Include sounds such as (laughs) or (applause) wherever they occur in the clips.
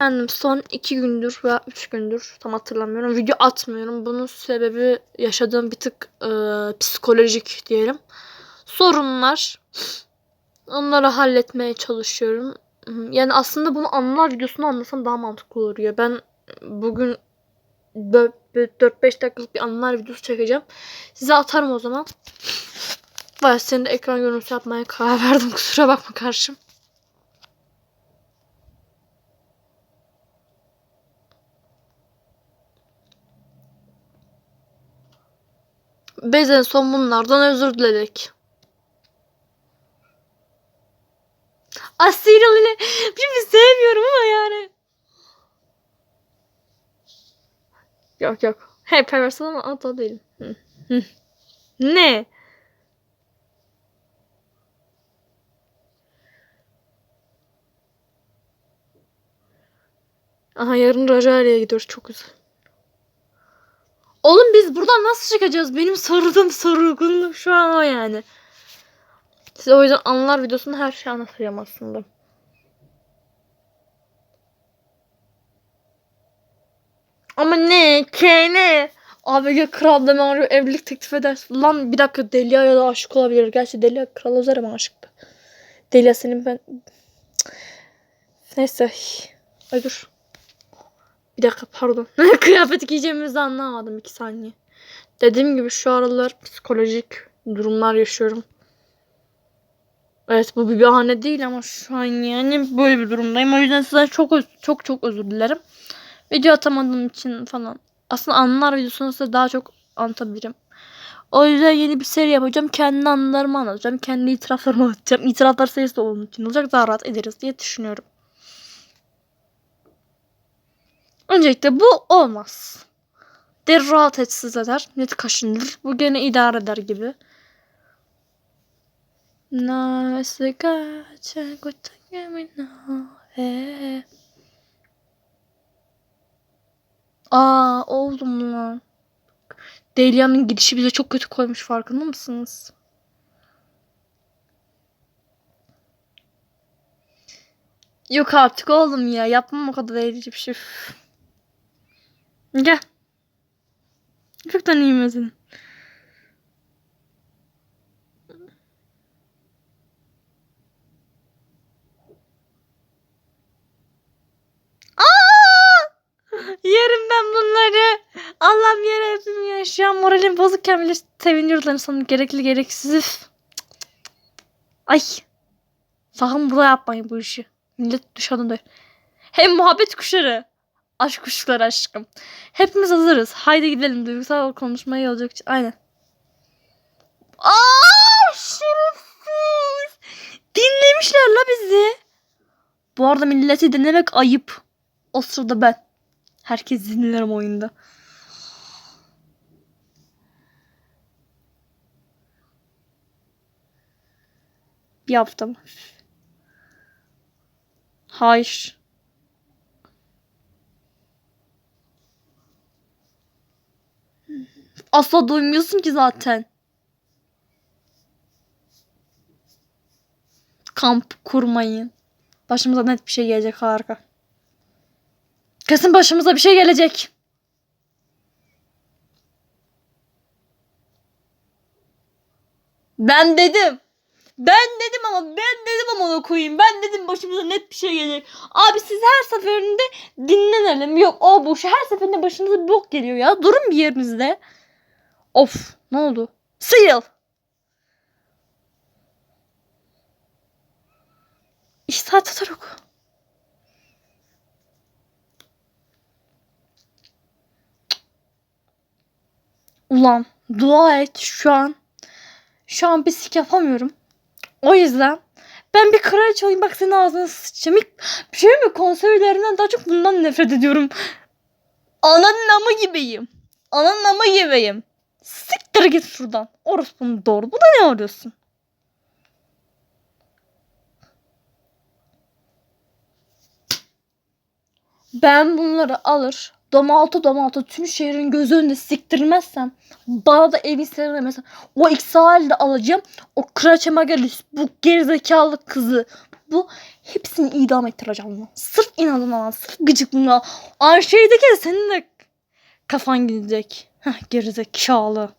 Efendim son iki gündür veya üç gündür tam hatırlamıyorum. Video atmıyorum. Bunun sebebi yaşadığım bir tık e, psikolojik diyelim. Sorunlar. Onları halletmeye çalışıyorum. Yani aslında bunu anılar videosunu anlasam daha mantıklı olur ya. Ben bugün 4-5 dakikalık bir anılar videosu çekeceğim. Size atarım o zaman. Vay senin de ekran görüntüsü yapmaya karar verdim. (laughs) Kusura bakma karşım. Biz en son bunlardan özür diledik. Asyral ile bir sevmiyorum ama yani. Yok yok. Hep perversin ama ata değilim. Ne? Aha yarın Rajali'ye gidiyoruz. Çok güzel. Oğlum biz buradan nasıl çıkacağız? Benim sarıldığım sarılgınlık şu an o yani. Size o yüzden anılar videosunda her şeyi anlatacağım aslında. Ama ne? K ne? Abi ya kral deme arıyor evlilik teklif eder. Lan bir dakika Delia'ya da aşık olabilir. Gerçi Delia kral Özer'e aşıktı? Delia senin ben... Neyse. Ay dur. Bir dakika pardon. (laughs) Kıyafet giyeceğimizi anlamadım iki saniye. Dediğim gibi şu aralar psikolojik durumlar yaşıyorum. Evet bu bir bahane değil ama şu an yani böyle bir durumdayım. O yüzden sizden çok çok çok özür dilerim. Video atamadığım için falan. Aslında anılar videosunu size daha çok anlatabilirim. O yüzden yeni bir seri yapacağım. Kendi anılarımı anlatacağım. Kendi itiraflarımı (laughs) anlatacağım. İtiraflar serisi de onun için olacak. Daha rahat ederiz diye düşünüyorum. Öncelikle bu olmaz. Der rahat etsiz eder. Net kaşınır. Bu gene idare eder gibi. Aa oldum lan. Delia'nın gidişi bize çok kötü koymuş farkında mısınız? Yok artık oğlum ya. Yapmam o kadar eğlenceli bir şey. Gel. Çok da nimetin. Yerim ben bunları. Allah'ım yapayım ya. Şu an moralim bozukken bile seviniyorlar sana gerekli gereksiz. Ay. Sakın burada yapmayın bu işi. Millet dışarıdan da. Hem muhabbet kuşları. Aşk kuşları aşkım. Hepimiz hazırız. Haydi gidelim. Duygusal konuşmaya olacak. Aynen. Aa şerefsiz. Dinlemişler la bizi. Bu arada milleti dinlemek ayıp. O sırada ben. Herkes dinlerim oyunda. Mı? Hayır. Asla duymuyorsun ki zaten. Kamp kurmayın. Başımıza net bir şey gelecek harika. Kesin başımıza bir şey gelecek. Ben dedim. Ben dedim ama ben dedim ama onu koyayım. Ben dedim başımıza net bir şey gelecek. Abi siz her seferinde dinlenelim. Yok o bu şu her seferinde başınıza bok geliyor ya. Durun bir yerinizde. Of ne oldu? Seal. İşte Atatürk. Ulan dua et şu an. Şu an bir sik yapamıyorum. O yüzden ben bir kraliçe olayım bak senin ağzına sıçacağım. Bir şey mi konserlerinden daha çok bundan nefret ediyorum. Ananın namı gibiyim. Ananın namı gibiyim. Siktir git şuradan. Orospunun doğru. Bu da ne arıyorsun? Ben bunları alır dama altı tüm şehrin gözü önünde siktirmezsem bana da serine mesela o İksa'yı da alacağım. O Kraliçe Magalis bu gerizekalı kızı bu hepsini idam ettireceğim lan. Sırf inadına lan. Sırf gıcıklığına. Ayşe'deki de senin de kafan gidecek. Heh gerizekalı.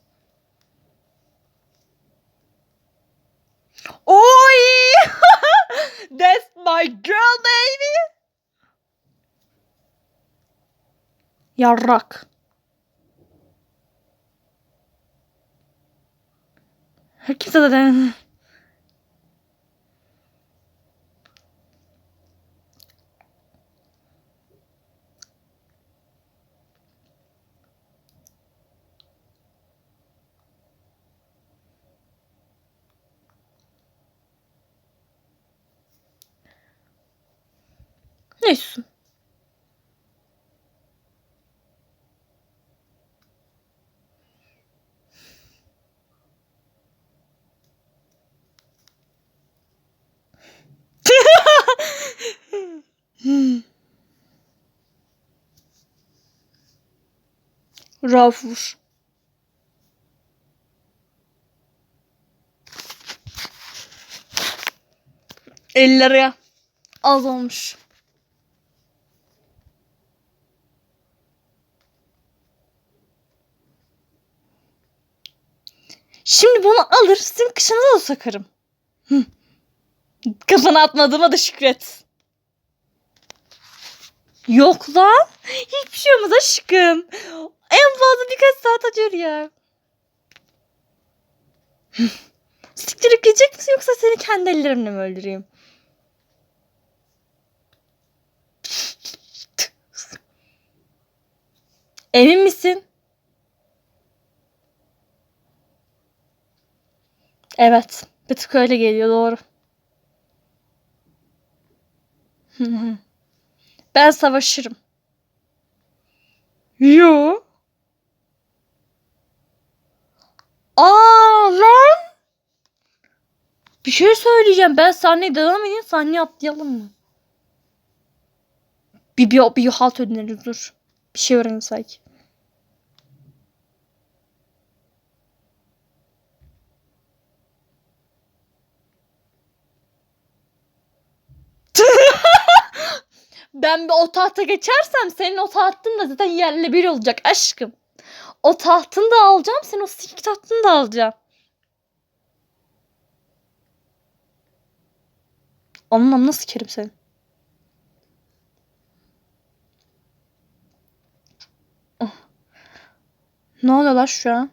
Oy! (laughs) That's my girl baby. Yarrak. Kimse zaten... Neyse. (laughs) Rauf vur. Elleri az olmuş. Şimdi bunu alır sizin kışınıza da sokarım. Kafana atmadığıma da şükret. Yok lan. Hiçbir şey olmaz aşkım. En fazla birkaç saat acır ya. Siktirip gidecek misin yoksa seni kendi ellerimle mi öldüreyim? Emin misin? Evet. Bir tık öyle geliyor doğru. ben savaşırım. Yo. Aa lan. Bir şey söyleyeceğim. Ben sahneye devam edeyim. Sahneye atlayalım mı? Bir, bir, bir halt ödüneriz dur. Bir şey öğreniriz. Ben bir o tahta geçersem senin o tahtın da zaten yerle bir olacak aşkım. O tahtını da alacağım. Sen o sik tahtını da alacağım. Anlam nasıl kerim senin? Ah. Ne oluyor lan şu an?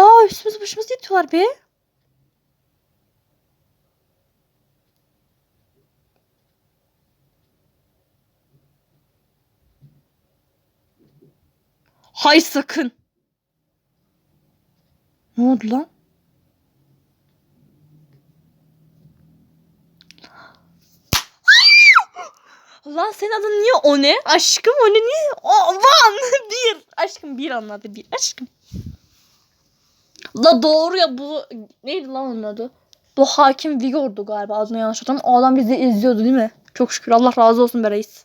Aa üstümüz başımız yetiyorlar be. Hay sakın. Ne oldu lan? Lan senin adın niye o ne? Aşkım o ne niye? O Van (laughs) bir. Aşkım bir anladı bir. Aşkım. La doğru ya bu neydi lan onun adı? Bu hakim Vigor'du galiba adını yanlış hatırlamıyorum. O adam bizi izliyordu değil mi? Çok şükür Allah razı olsun be reis.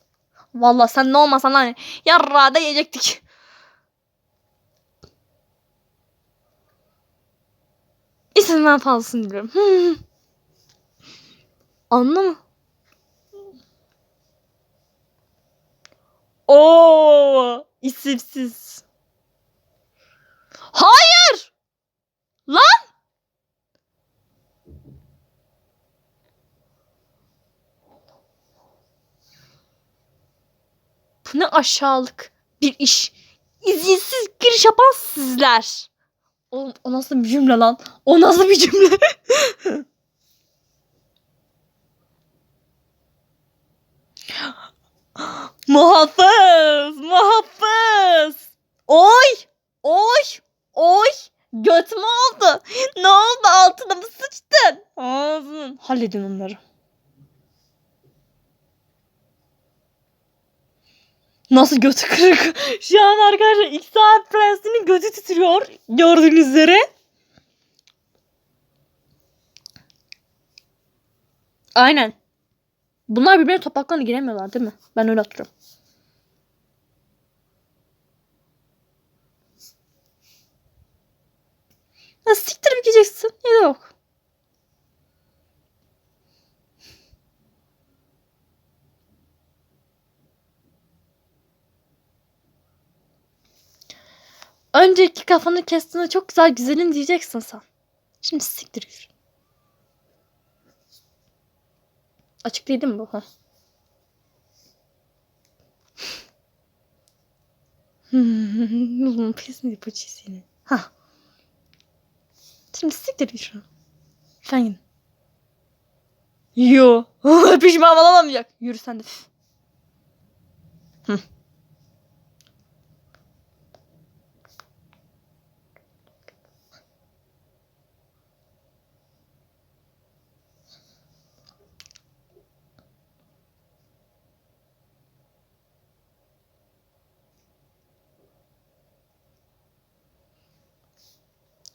Valla sen ne olmasan hani yarrağda yiyecektik. İsimden fazlasını diliyorum. Anla mı? Oo, isimsiz. Hayır! Lan! Bu ne aşağılık bir iş. İzinsiz giriş yapan sizler. Oğlum o nasıl bir cümle lan? O nasıl bir cümle? (laughs) muhafız! Muhafız! Oy! Oy! Oy! Göt mü oldu? Ne oldu? Altına mı sıçtın? Ağzın. Halledin onları. Nasıl götü kırık? (laughs) Şu an arkadaşlar İksa Prensi'nin gözü titriyor. Gördüğünüz üzere. Aynen. Bunlar birbirine topraklarına giremiyorlar değil mi? Ben öyle hatırlıyorum. Ya siktirip gideceksin. Ya yok. Önceki kafanı kestiğinde çok güzel güzelim diyeceksin sen. Şimdi siktir git. Açık değil mi bu? Ha. (laughs) Hmm, pis mi bu seni? Ha. Şimdi siktir git şunu. Gidin. Yo. (laughs) Pişman olamayacak. Yürü sen de. Hı.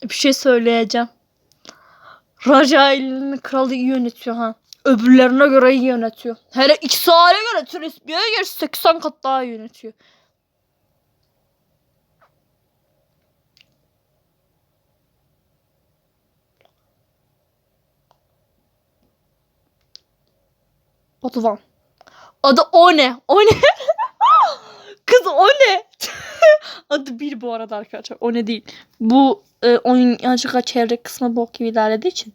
Bir şey söyleyeceğim. Raja ailesinin kralı iyi yönetiyor ha. Öbürlerine göre iyi yönetiyor. Hele iki hale göre Trisbi'ye göre 80 kat daha iyi yönetiyor. Adı Van. Adı o ne? O ne? (laughs) Kız o ne? (laughs) Adı bir bu arada arkadaşlar. O ne değil. Bu e, oyun yanlışlıkla çevre kısmı bok gibi ilerlediği için.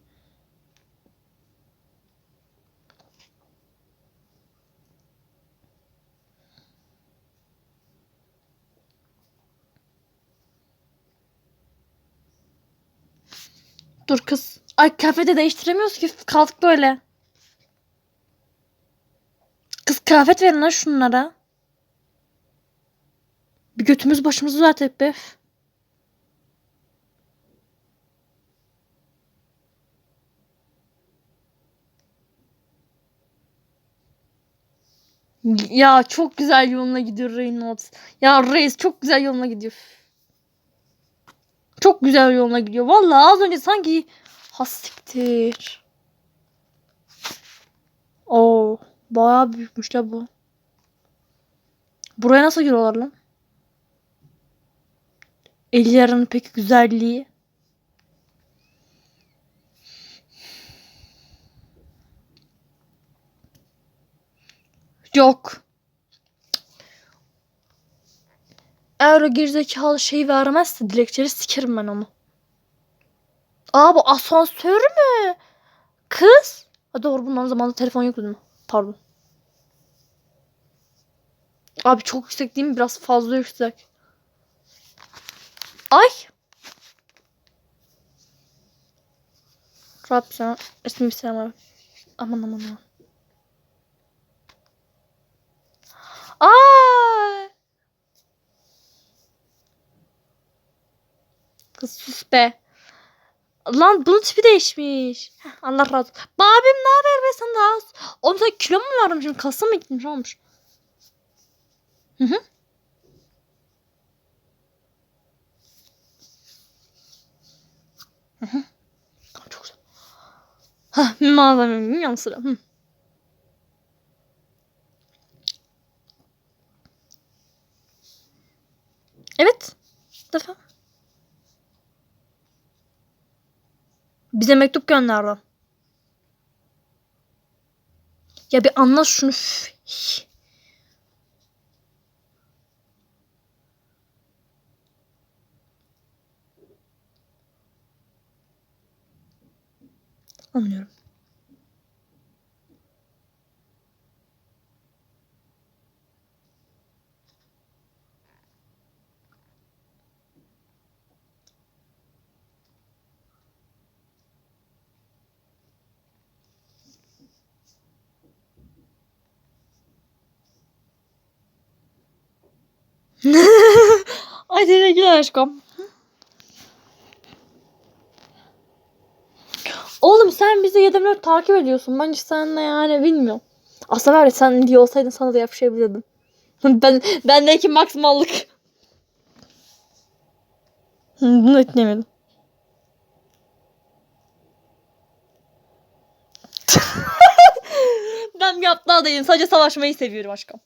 Dur kız. Ay kıyafeti değiştiremiyoruz ki. Kaldık böyle. Kız kıyafet verin lan şunlara. Bir götümüz başımızı düzeltip be. Ya çok güzel yoluna gidiyor Reynolds. Ya Reis çok güzel yoluna gidiyor. Çok güzel yoluna gidiyor. Vallahi az önce sanki hastiktir. Oo, bayağı büyükmüş la bu. Buraya nasıl giriyorlar lan? Ellerinin peki güzelliği. Yok. Eğer o gerizekalı şeyi vermezse dilekçeli sikerim ben onu. Aa bu asansör mü? Kız. Ha doğru bundan zamanında telefon yoktu değil mi? Pardon. Abi çok yüksek değil mi? Biraz fazla yüksek. Ay. Rab sana ismi bir sevmem. Aman aman aman. Aa! Kız sus be. Lan bunun tipi değişmiş. Allah razı olsun. Babim ne haber be sen daha? Oğlum sen kilo mu vermişsin? Kasa mı gitmiş olmuş? Hı hı. Hı hı. Tamam çok güzel. Hah malzememin yanı sıra. Hı. Evet. Defa. Bize mektup gönderdi. Ya bir anlat şunu. Anlıyorum. (laughs) Ay teşekkürler aşkım. Oğlum sen bizi 7 takip ediyorsun. Bence sen de yani bilmiyorum. Aslında var sen diye olsaydın sana da yapışabilirdim. (laughs) ben bendeki maksimallık. (laughs) Bunu etmeyemedim. (laughs) yaptıysam yaptığa değilim. Sadece savaşmayı seviyorum aşkım.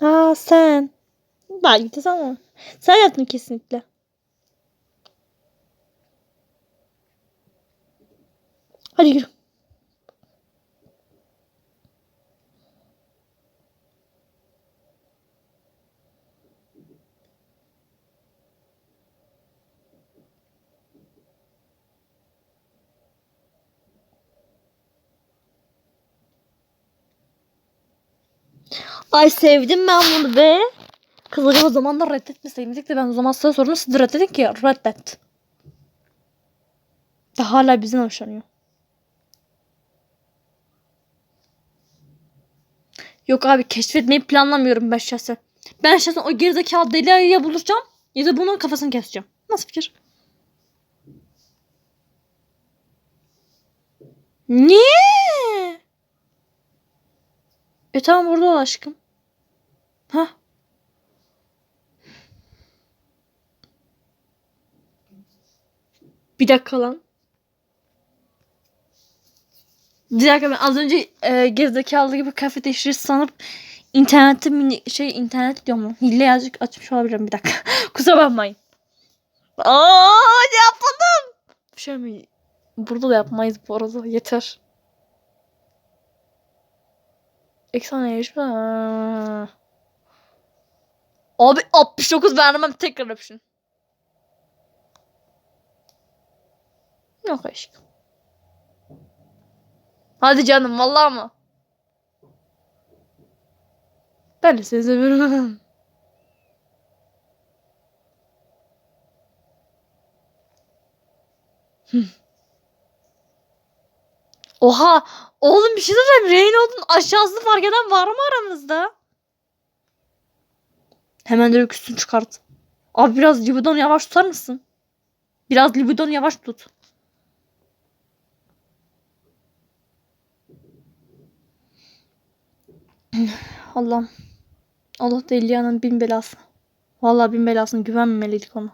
Aa sen. Belki de sana. Sen yaptın kesinlikle. Hadi yürü. Ay sevdim ben bunu be. Kızları o zaman reddetmeseydik de ben o zaman size sordum siz de reddedin ki reddet. De hala bizden hoşlanıyor. Yok abi keşfetmeyi planlamıyorum ben şahsen. Ben şahsen o gerizekalı deli ayıya bulacağım ya da bunun kafasını keseceğim. Nasıl fikir? Niye? Tamam burada ol aşkım. Hah. Bir dakika lan. Bir dakika ben az önce e, gerizekalı gibi kafe teşhiri sanıp internette mini şey internet diyorum. Hile yazık açmış olabilirim bir dakika. (laughs) Kusura bakmayın. Aa ne yapmadım? Bir şey mi? Burada da yapmayız bu arada. Yeter. Eksan yarışma. Ha. Abi 69 vermem tekrar öpüşün. Yok aşkım. Hadi canım vallahi mı? Ben de seni seviyorum. Hı. Oha! Oğlum bir şey söyleyeceğim. Reynolds'un aşağısı fark eden var mı aramızda? Hemen direkt üstünü çıkart. Abi biraz libidonu yavaş tutar mısın? Biraz libidonu yavaş tut. Allah'ım. Allah da İlya'nın bin belası. Vallahi bin belasını güvenmemeliydik ona.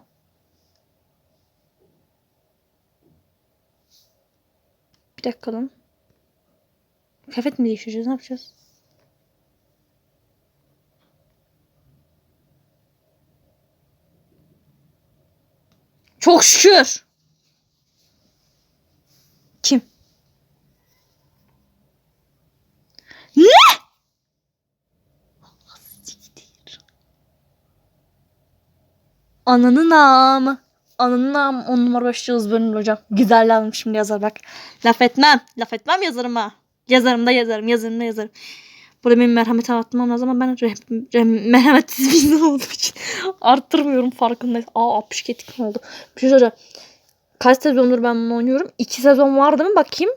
Bir dakika lan. Kıyafet mi değiştireceğiz? Ne yapacağız? Çok şükür. Kim? Ne? Ananın namı. Namı on numara başlıyoruz bölüm hocam. Güzel lazım şimdi yazar bak. Laf etmem. Laf etmem yazarım ha. Yazarım da yazarım. Yazarım da yazarım. Burada benim merhamet atmam lazım ama ben reh, reh, merhametsiz bir insan olduğum için (laughs) arttırmıyorum farkındayım. Aa 62 etkin oldu. Bir şey söyleyeceğim. Kaç sezondur ben bunu oynuyorum? İki sezon vardı mı bakayım.